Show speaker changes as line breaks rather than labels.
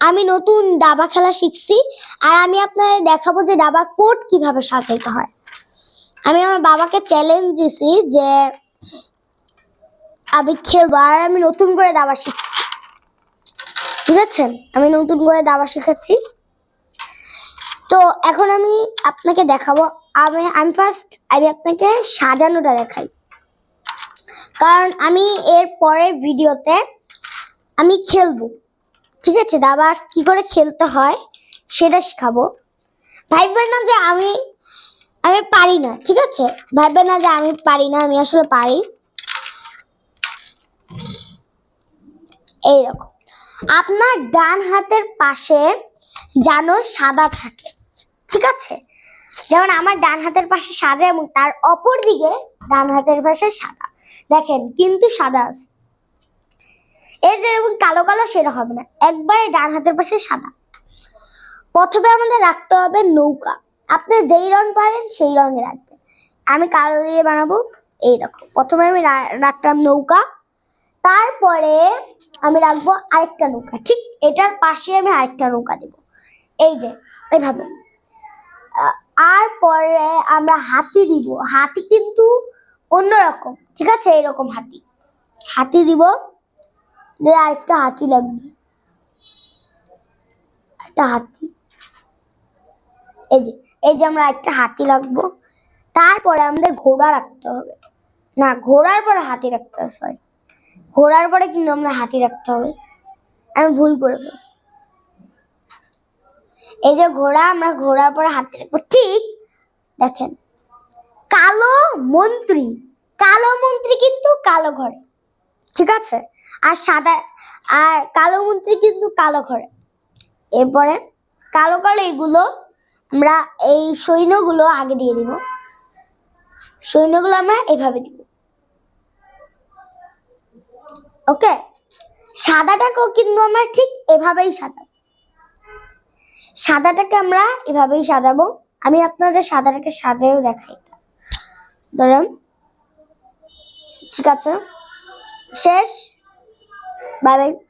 আমি নতুন দাবা খেলা শিখছি আর আমি আপনাদের দেখাবো যে দাবার কোড কীভাবে সাজাইতে হয়। আমি আমার বাবাকে চ্যালেঞ্জ দিছি যে আমি খেলব আর আমি নতুন করে দাবা শিখছি। বুঝেছেন? আমি নতুন করে দাবা শিখাচ্ছি তো এখন আমি আপনাকে দেখাবো। আমি আমি ফার্স্ট আমি আপনাকে সাজানোটা দেখাই। কারণ আমি এর পরের ভিডিওতে আমি খেলব। ঠিক আছে দাবা কি করে খেলতে হয় সেটা শেখাবো। ভাববেন না যে আমি আমি পারি না, ঠিক আছে? ভাববেন না যে আমি পারি না, আমি আসলে পারি। এইরকম। আপনার ডান হাতের পাশে যেন সাদা থাকে, ঠিক আছে? যেমন আমার ডান হাতের পাশে সাদা এবং তার অপর দিকে ডান হাতের পাশে সাদা। দেখেন, কিন্তু সাদা আছে। এই যে যেমন কালো কালো সেটা হবে না। একবারে ডান হাতের পাশে সাদা। প্রথমে আমাদের রাখতে হবে নৌকা। আপনি যেই রং পারেন সেই রঙে রাখবেন। আমি কালো দিয়ে বানাবো এই দেখো। প্রথমে আমি রাখলাম নৌকা। তারপরে আমি রাখব আরেকটা নৌকা। ঠিক এটার পাশে আমি আরেকটা নৌকা দেবো। এই যে আহ, আর পরে আমরা হাতি দিব। হাতি কিন্তু অন্যরকম। ঠিক আছে? এরকম হাতি। হাতি দিব। আরেকটা হাতি লাগবে। একটা হাতি। এই যে এই যে আমরা একটা হাতি রাখব তারপরে আমাদের ঘোড়া রাখতে হবে। না, ঘোড়ার পরে হাতি রাখতে হবে সরি ঘোড়ার পরে কিন্তু আমরা হাতি রাখতে হবে। আমি ভুল করে ফেলছি। এই যে ঘোড়া, আমরা ঘোড়ার পরে হাতি রাখব। ঠিক, দেখেন। কালো মন্ত্রী। কালো মন্ত্রী কিন্তু কালো ঘরে। ঠিক আছে? আর সাদা, আর কালো মন্ত্রী কিন্তু কালো ঘরে। এরপরে কালো কালো এগুলো আমরা এই সৈন্যগুলো আগে দিয়ে দিব সৈন্যগুলো আমরা এভাবে দিব। ওকে? সাদাটাকেও কিন্তু আমরা ঠিক এভাবেই সাজাবো। সাদাটাকে আমরা এভাবেই সাজাবো। আমি আপনাদের সাদাটাকে সাজাইও দেখাই। ধরেন, ঠিক আছে? share. Bye bye.